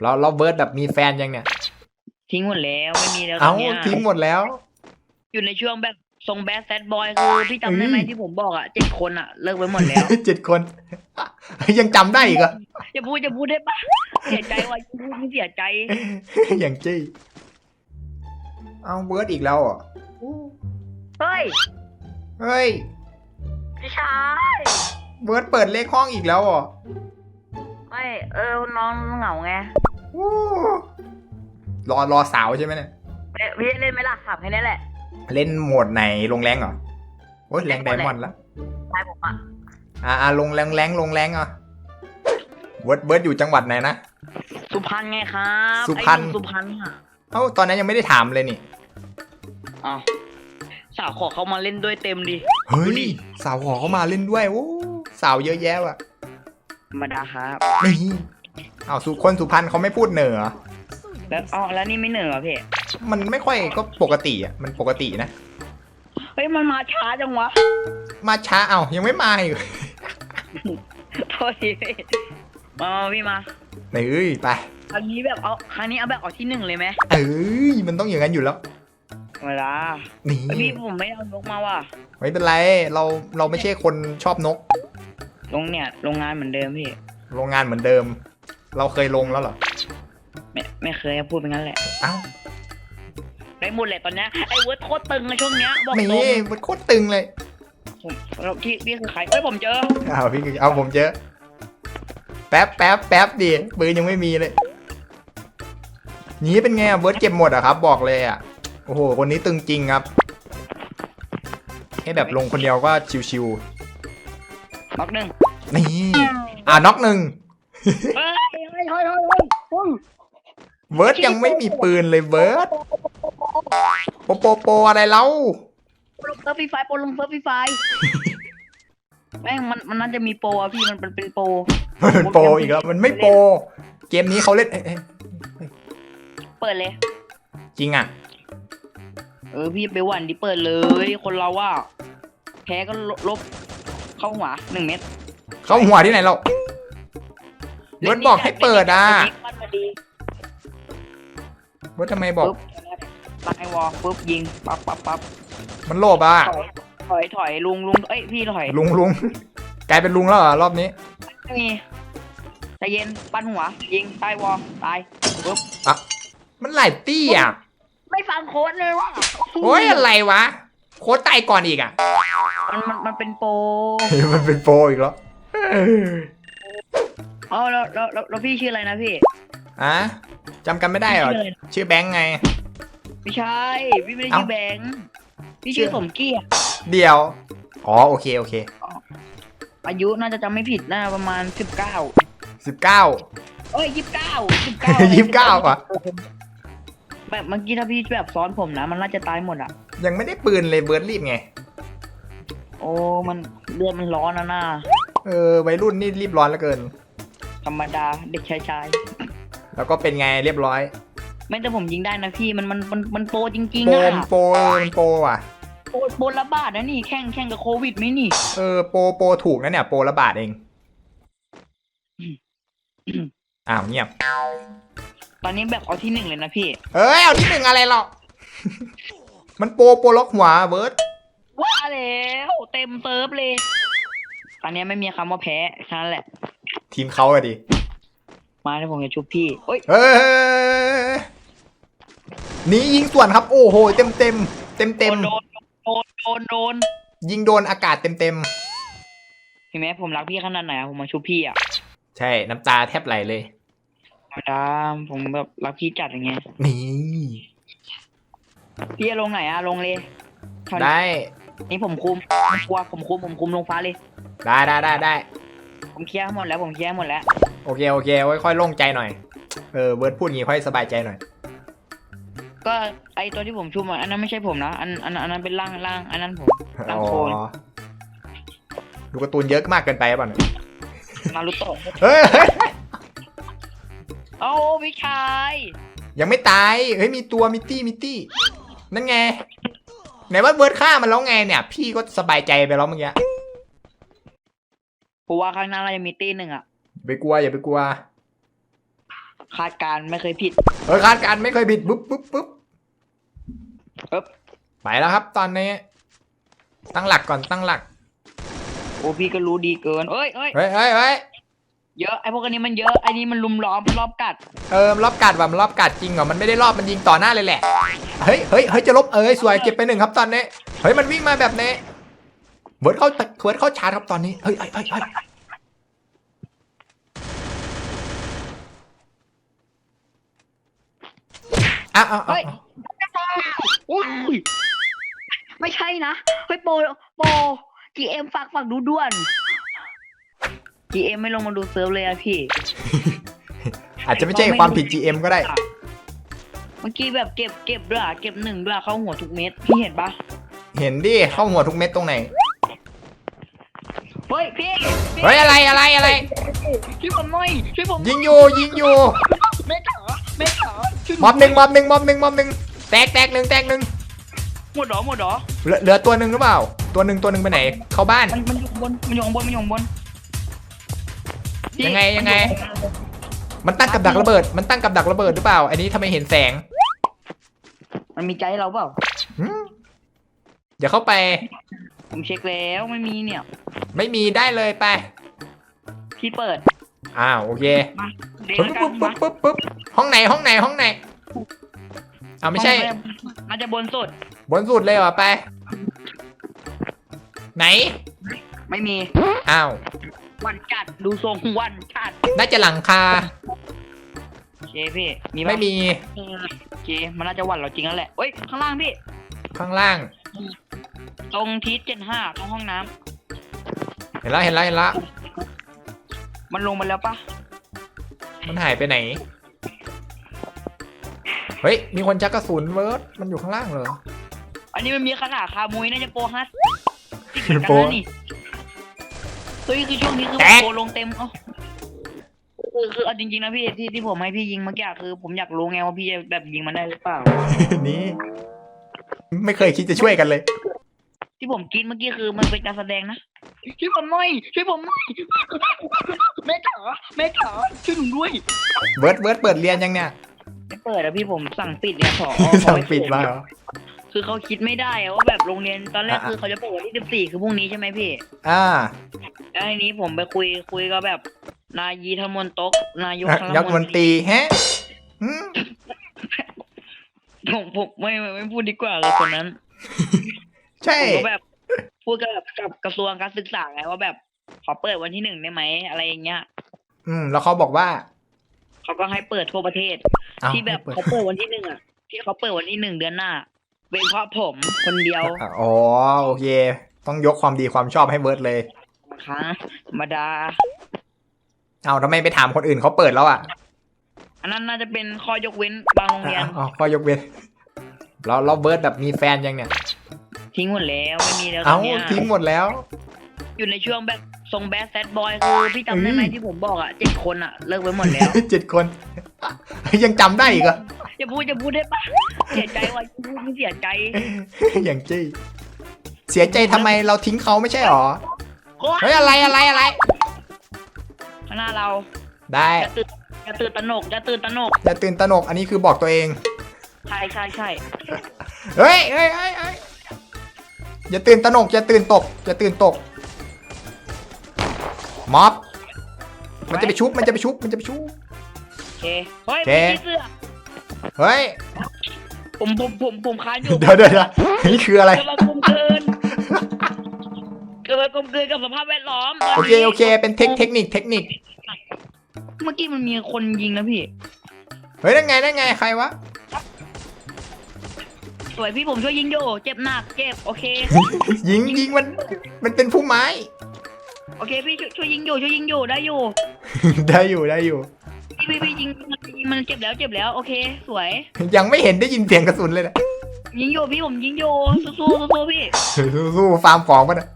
เราเราเบิร์ดแบบมีแฟนยังเนี่ย ทิ้งหมดแล้วไม่มีแล้วตอเอ้านเนี้ยทิ้งหมดแล้ว อยู่ในช่วงแบบทรงแบดแซดบอยคือพี่จำได้ไหมเอ้ยที่ผมบอกอะเจ็ดคนอะเลิกไปหมดแล้ว เจ็ดคน ยังจำได้อีกเหรอจะพูดจะพูดได้ปะเสียใจว่ะยิ่งพูดยิ่งเสียใจ อย่างจี้เอาเบิร์ดอีกแล้วเหรอะเฮ้ย เฮ้ย พี่ชาย เบิร์ดเปิดเลขห้องอีกแล้วเหรอะไม่ เออ น้องเหงาไง รอรอสาวใช่ไหมเนี่ยเอ๊ะพี่เล่นไหมล่ะถามแค่นี้แหละ เล่นโหมดไหนลงแรงเหรอโอ้ยแรงไดมอนด์แล้วชายผมอะอ่าอ่าลงแรงแรงลงแรงอะเบิร์ดเบิร์ดอยู่จังหวัดไหนนะสุพรรณไงครับสุพรรณไอ้หนุ่มสุพรรณอะเอ้าตอนนั้นยังไม่ได้ถามเลยนี่อ้าวสาวขอเขามาเล่นด้วยเต็มดิเฮ้ดูยดิสาวขอเข้ามาเล่นด้วยโอ้สาวเยอะแยะว่ะธรรมดาครับนี่เอาสุคนสุพรรณเขาไม่พูดเหนือ แล้วอ๋อแล้วนี่ไม่เหนื่อยเหรอพี่มันไม่ค่อยก็ปกติอะมันปกตินะ เฮ้ยมันมาช้าจังวะมาช้าเอา ยังไม่มาอีก โทษทีพี่มามาพี่มาเอ้ยไปครั้งนี้แบบเอาครั้งนี้เอาแบบเอาที่หนึ่งเลยไหมเอ้ยมันต้องอย่างนั้นอยู่แล้วเวลานี่เฮ้ยพี่ผมไม่เอานกมาว่ะไม่เป็นไรเราเราไม่ใช่คนชอบนก ลงเนี่ยโรงงานเหมือนเดิมพี่โรงงานเหมือนเดิม เราเคยลงแล้วเหรอ ไม่ไม่เคยพูดเป็นงั้นแหละเอ้าได้หมดแหละตอนเนี้ยไอ้เวิร์ดโคตรตึงในช่วงเนี้ยบอกตรงนี่มันโคตรตึงเลยผมแล้วพี่พี่คือใครเอ้ยผมเจอเอาพี่เอาผมเจอแป๊บแป๊บแป๊บดิปืนยังไม่มีเลยนี้เป็นไงอะเบิร์ดเก็บหมดอะครับ บอกเลยอะโอ้โหคนนี้ตึงจริงครับ ให้แบบลงคนเดียวก็ชิวน็อกหนึ่งๆนี่อ่าน็อกหนึ่งเฮ้ ยเฮ้ยเฮ้ยเฮ้ยเฮ้ยเฮ้ยเบิร์ดยังไม่มีปืนเลยเบิร์ดโปโปโปอะไรเล่าลงเซิร์ฟฟรีไฟล์โปรลงเซิร์ฟฟรีไฟล์แม่งมันมันน่าจะมีโปรอะพี่มันเป็นเป็นโปรมันเป็นโปรอีกแล้วมันไม่โปรเกมนี้เขาเล่นเอ้ยเอ้ยเปิดเลย จริงอะเออพี่ไปหวันดิเปิดเลย คนเราว่าแพ้ก็ลบลบเข้าหัวหนึ่งเม็ดเขาหัวที่ไหนเราเบิ ร์ดบอกให้เปิดอะมันมาดีเบิร์ดทำไมบอก ปุ๊บตั้งไอวอลปุ๊บยิงปั๊บปั๊บปั๊บมันโลภอะ ถอยถอยถอยลุงลุงเอ้ยพี่ถอยลุงลุง กลายเป็นลุงแล้วเหรอรอบนี้ไม่มีใจเย็นปั้นหัว ยิงใต้วอลตายปุ๊บมันหลายตี้อะไม่ฟังโค้ดเลยว่ะโอ้ยอะไรวะ โค้ดตายก่อนอีกอะ มันมันมันเป็นโปร มันเป็นโปรอีกแล้วเอ๋อแล้วแล้วแล้วแล้วพี่ชื่ออะไรนะพี่อะจำกันไม่ได้เหรอ ชื่ออะไรนะ ชื่อแบงค์ไง ไม่ใช่ พี่ไม่ได้เอ้าชื่อแบงค์พี่ชื่อชื่อสมเกียรติเดียว อ๋อ โอเค โอเคอายุน่าจะจำไม่ผิดน่าประมาณสิบเก้าสิบเก้า เอ้ยยี่สิบเก้าสิบเก้ายี่สิบเก้าอะ แบบเมื่อกี้ถ้าพี่แบบซ้อนผมนะ มันน่าจะตายหมดอะ ยังไม่ได้ปืนเลยเบิร์ดรีบไง โอ้มันเลือดมันร้อนนะน่าเออวัยรุ่นนี่รีบร้อนเหลือเกินธ รรมดาเด็กชายชายแล้วก็เป็นไงเรียบร้อยไม่แต่ผมยิงได้นะพี่มันมันมันมันโปรจริงโปๆรอะมันโปรเออมันโปรอะ โปรโปรระบาดนะนี่แข่งแข่งกับโควิดไหมนี่ เออโปรโปรถูกนะเนี่ย โปรละบาทเองอ้าวเงียบ ตอนนี้แบบเอาที่หนึ่งเลยนะพี่เอ้ยเอาที่หนึ่งอะไรหรอก มันโปรโปรล็อกหัวเบิร์ดว่าแล้วเต็มเซิร์ฟเลย ตอนนี้ไม่มีคำว่าแพ้แค่นั้นแหละ ทีมเขาอะดิมาที่ผมจะชุบพี่เฮ้ยเฮ้ยหนี่ยิงส่วนครับ โอ้โห เต็มเต็มเต็มเต็มโดนโดนโดนโดนยิงโดนอากาศเต็มเต็มเห็นไหมผมรักพี่ขนาดไหนอะผมมาชุบพี่อะใช่น้ำตาแทบไหลเลยธรรมดาผมแบบรักพี่จัดอย่างเงี้ยนี่พี่จะลงไหนอะลงเลยตอนได้ นี่ผมคุมไม่กลัวผมคุมผมคุมลงฟ้าเลย ได้ได้ได้ได้ ผมเคลียร์หมดแล้วผมเคลียร์หมดแล้ว โอเคโอเคไว้ค่อยโล่งใจหน่อย เออเบิร์ดพูดงี้ค่อยสบายใจหน่อย ก็ไอตัวที่ผมชุบอะอันนั้นไม่ใช่ผมนะอันอันอันนั้นเป็นร่างร่างอันนั้นผมร่างอ๋อโคลนดูการ์ตูนเยอะมากเกินไปป่ะเนี่ยนารุโตะเฮ้ยเฮ้ยเอ้าพี่ชายยังไม่ตาย เฮ้ยมีตัวมีตี้มีตี้นั่นไงไหนว่าเบิร์ดฆ่ามันแล้วไงเนี่ย พี่ก็สบายใจไปแล้วเมื่อกี้ ผมว่าข้างหน้าเราจะมีตีหนึ่งอะอย่าไปกลัวอย่าไปกลัวขคาดการณ์ไม่เคยผิดเออคาดการณ์ไม่เคยผิดปุ๊บปุ๊บปุ๊บเอ๊บไปแล้วครับ ตอนนี้ ตั้งหลักก่อนตั้งหลักโอ้พี่ก็รู้ดีเกินเอ้ยเอ้ยเฮ้ยเฮ้ยเฮ้ยเยอะไอพวกอันนี้มันเยอะไอนี้มันลุมล้อมรอบกัดเออมันรอบกัดว่ะมันรอบกัดจริงเหรอมันไม่ได้รอบมันยิงต่อหน้าเลยแหละเฮ้ยเฮ้ยเฮ้ยจะลบเอ้ยสวยเก็บไปหนึ่งครับตอนนี้เฮ้ยมันวิ่งมาแบบนี้ เวิร์ดเข้าเวิร์ดเข้าชาร์จครับตอนนี้ เฮ้ยเฮ้ยเฮ้ยเฮ้ยอ้าวอ้าวอ้าวเฮ้ยอุ้ยไม่ใช่นะ เฮ้ยโปรโปร GM ฝากฝากดูด่วน GM ไม่ลงมาดูเซิร์ฟเลยอะพี่ อาจจะไม่ใช่ความผิด GM ก็ได้ เมื่อกี้แบบเก็บเก็บด้วยอะเก็บหนึ่งด้วยเข้าหัวทุกเม็ด พี่เห็นปะเห็นดิเข้าหัวทุกเม็ดตรงไหน เฮ้ยพี่พี่เฮ้ยอะไรอะไรอะไร ช่วยผมหน่อยช่วยผมยิงอยู่ยิงอยู่ไม่จ๋าไม่จ๋าช่วยมอบหนึ่งมอบหนึ่งมอบหนึ่งมอบหนึ่งแตกแตกหนึ่งแตกหนึ่งหมดเหรอหมดเหรอเหลือเหลือตัวหนึ่งหรือเปล่า ตัวหนึ่งตัวหนึ่งไปไหน เข้าบ้าน มันมันอยู่ข้างบนมันอยู่ข้างบนมันอยู่ข้างบนพี่ยังไงยังไง มันตั้งกับดักระเบิด มันตั้งกับดักระเบิดหรือเปล่า อันนี้ทำไมเห็นแสงมันมีใจให้เราเปล่า หืมเดี๋ยวเข้าไป ผมเช็คแล้วไม่มีเนี่ย ไม่มีได้เลยไป พี่เปิดอ้าวโอเคมาเด็กปุ๊บแล้วกัปุ๊นบปุ๊บปุ๊บปุ๊บห้องไหนห้องไหนห้องไหนอ้าวไม่ใช่ มันจะบนสุด บนสุดเลยเหรอไป ไหนไม่มี อ้าววันจัด ดูทรงวันจัด น่าจะหลังคาโอเคพี่ มีปะไม่มีโอเค มันน่าจะวันเราจริงแล้วแหละเอ้ย ข้างล่างพี่ ข้างล่าง ตรงทีเจ็ดห้าตรงห้องน้ำเห็ นแล้วเห็นแล้วเห็นแล้วมันลงมาแล้วปะมันหายไปไหน เฮ้ย มีคนชักกระสุนเวิร์ดมันอยู่ข้างล่างเหรอ อันนี้มันมีขนาดคามุยน่าจะโปรฮัทโปรนี่เฮ้ยคือช่วงนี้คือแตก โปรลงเต็มเอ้าคือคือเอาจริงๆนะพี่ที่ที่ผมให้พี่ยิงเมื่อกี้อะคือผมอยากรู้ไงว่าพี่จะแบบยิงมันได้หรือเปล่า นี่ ไม่เคยคิดจะช่วยกันเลย ที่ผมกินเมื่อกี้คือมันเป็นการแสดงนะ ช่วยผมหน่อยช่วยผมหน่อยแม่จ๋าแม่จ๋าช่วยหนูด้วยเวิร์ดเวิร์ดเปิดเรียนยังเนี่ยไม่เปิดอะพี่ผมสั่งปิดเนี่ยขอสั่งปิดมาเหรอคือเขาคิดไม่ได้อะว่าแบบโรงเรียนตอนแรกอะคือเขาจะเปิดวันที่สิบสี่คือพรุ่งนี้ใช่ไหมพี่อ่าแล้วทีนี้ผมไปคุยคุยกับแบบ นายยีธมนตกนายกยักรัยักฐษ์มนตรีแฮะหืมผมผมไม่ไม่ไม่พูดดีกว่าเลยคนนั้น ใช่ผมก็แบบ พูดกับแบบกับกระทรวงการศึกษาไงว่าแบบขอเปิดวันที่หนึ่งได้ไหมอะไรอย่างเงี้ย อืม แล้วเขาบอกว่า เขาก็ให้เปิดทั่วประเทศเอาที่แบบให้เปิดเขาเปิดวันที่หนึ่งอะ ที่เขาเปิดวันที่หนึ่งเดือนหน้าเป็นเพราะผมคนเดียวอะอ๋อโอเค ต้องยกความดีความชอบให้เวิร์ดเลยค่ะธรรมดา เอาทำไมไปถามคนอื่นเขาเปิดแล้วอะ อันนั้นน่าจะเป็นข้อยกเว้นบางโรงเรียนอ๋อข้อยกเว้นแล้วเราเบิร์ดแบบมีแฟนยังเนี่ย ทิ้งหมดแล้วไม่มีแล้วตอเอ้านเนี้ยทิ้งหมดแล้ว อยู่ในช่วงแบบทรงแบดแซดบอยคือพี่จำได้ไหมเอ้ยที่ผมบอกอะเจ็ดคนอะเลิกไปหมดแล้ว เจ็ดคน ยังจำได้อีกเหรอ จะพูดจะพูดได้ปะเสียใจว่ะพูดไม่เสียใจ อย่างจี้เสียใจทำไมเราทิ้งเขาไม่ใช่หรอโอ๊ยเฮ้ยอะไรอะไรอะไร ข้างหน้าเราได้ จะตื่นจะตื่นตระหนกจะตื่นตระหนกอย่าตื่นตระหนกอันนี้คือบอกตัวเอง ใช่ใช่ใช่เฮ้ยเฮ้ยเฮ้ยเฮ้ย อย่าตื่นตระหนกอย่าตื่นตกอย่าตื่นตกม็อบมันจะไปชุบมันจะไปชุบมันจะไปชุบ โอเคเฮ้ยโอเคพี่เสื้อเฮ้ยผมผมผมผมค้านอยู่เดี๋ยวเดี๋ยวเดี๋ยวนี่คืออะไร กำลังกลมเกินกำลังกลมเกินกับสภาพแวดล้อมตนโอเคนี้โอเคเป็นเทคเทคนิคเทคนิคเมื่อกี้มันมีคนยิงนะพี่เฮ้ยนั่นไงนั่นไงใครวะส วยพี่ผมช่วยยิงอยู่เจ็บหนักเจ็บโอเค ยิงยิงมัน มันเป็นผู้ไม้ โอเคพี่ช่วยช่วยยิงอยู่ช่วยยิงอยู่ได้อยู่ได้อยู่ได้อยู่ พี่พี่พี่ยิงมันยิงมันเจ็บแล้วเจ็บแล้วโอเค สวย ยังไม่เห็นได้ยินเสียงกระสุนเลยนะยิงอยู่พี่ผมยิงอยู่สู้สู้สู้สู้พี่ สู้ๆฟาร์มของมันอะ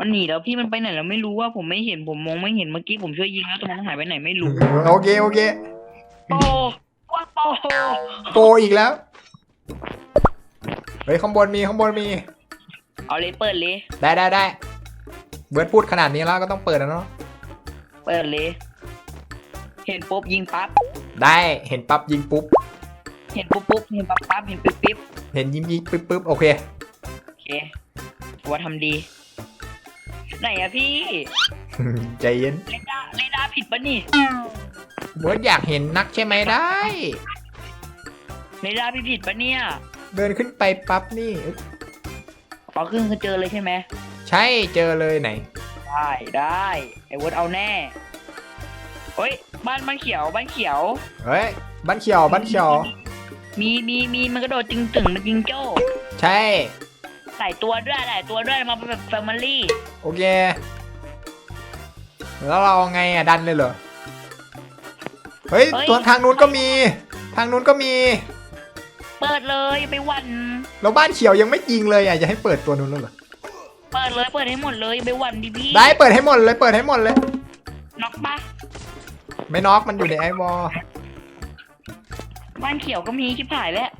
มันหนีแล้วพี่มันไปไหนแล้วไม่รู้ว่าผมไม่เห็นผมมองไม่เห็นเมื่อกี้ผมช่วยยิงแล้วแตมันหายไปไหนไม่รู้โอเคโอเค โปว่าโปโปรอีกแล้วเฮ้ยข้างบนมีข้างบนมี เอาเลยเปิดเลยได้ได้ได้เบิร์ดพูดขนาดนี้แล้วก็ต้องเปิดนะเนาะเปิดเลยเห็นปุ๊บยิงปั๊บได้เห็นปั๊บยิงปุ๊บเห็นปุ๊บปุ๊บเห็นปั๊บปั๊บเห็นปิ๊บปิ๊บเห็นยิงยิงปุ๊บปุ๊บโอเคโอเคถือว่าทำดี ไหนอะพี่ใจเย็นเรดาร์เรดาร์ผิดปะนี่เบิร์ดอยากเห็นนักใช่ไหมได้เรดาร์พี่ผิดปะเนี่ย เดินขึ้นไปปั๊บนี่ อ๋อขึ้นคือเจอเลยใช่ไหมใช่เจอเลยไหน ได้ได้ไอ้เวิร์ดเอาแน่เฮ้ยบ้านบ้านเขียวบ้านเขียว เฮ้ยบ้านเขียวบ้านเขียว มีมีมีมันกระโดดจึงตึงมันจิงโจ้ใช่ หลายตัวด้วยหลายตัวด้วยมาเป็นแบบแฟมิลี่โอเค แล้วเราไงอะดันเลยเหรอ เฮ้ย ตัวทางนู้นก็มี ทางนู้นก็มี เปิดเลยไปหวันแล้วบ้านเขียวยังไม่ยิงเลยอะจะให้เปิดตัวนู้นแล้วเหรอเปิดเลยเปิดให้หมดเลยไปหวันดิพี่ได้เปิดให้หมดเลยเปิดให้หมดเลย น็อกปะไม่น็อกมันอยู่ในไอวอลบ้านเขียวก็มีชิบหายแล้ว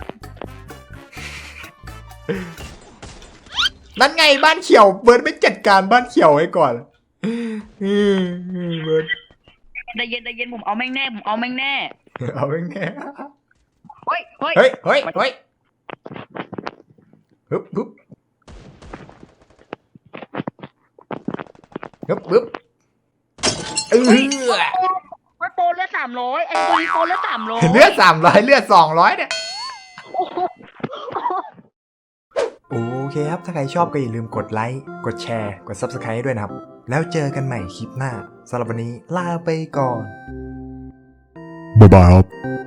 นั่นไงบ้านเขียวเบิร์ดไม่จัดการบ้านเขียวไว้ก่อนอืมเบิร์ดใจเย็นใจเย็นผมเอาแม่งแน่ผมเอาแม่งแน่ เอาไปแน่ เฮ้ยเฮ้ยเฮ้ยเฮ้ยเฮ้ยฮึบฮึบฮึบฮึบเออเฮ้ยโปรเลือดสามร้อยไอ้ตัวนี้โปรเลือดสามร้อยเลือดสามร้อยเลือดสองร้อยเนี่ยโอเคครับ ถ้าใครชอบก็อย่าลืมกดไลค์ กดแชร์ กด Subscribe ให้ด้วยนะครับ แล้วเจอกันใหม่คลิปหน้าสำหรับวันนี้ลาไปก่อน บ๊ายบายครับ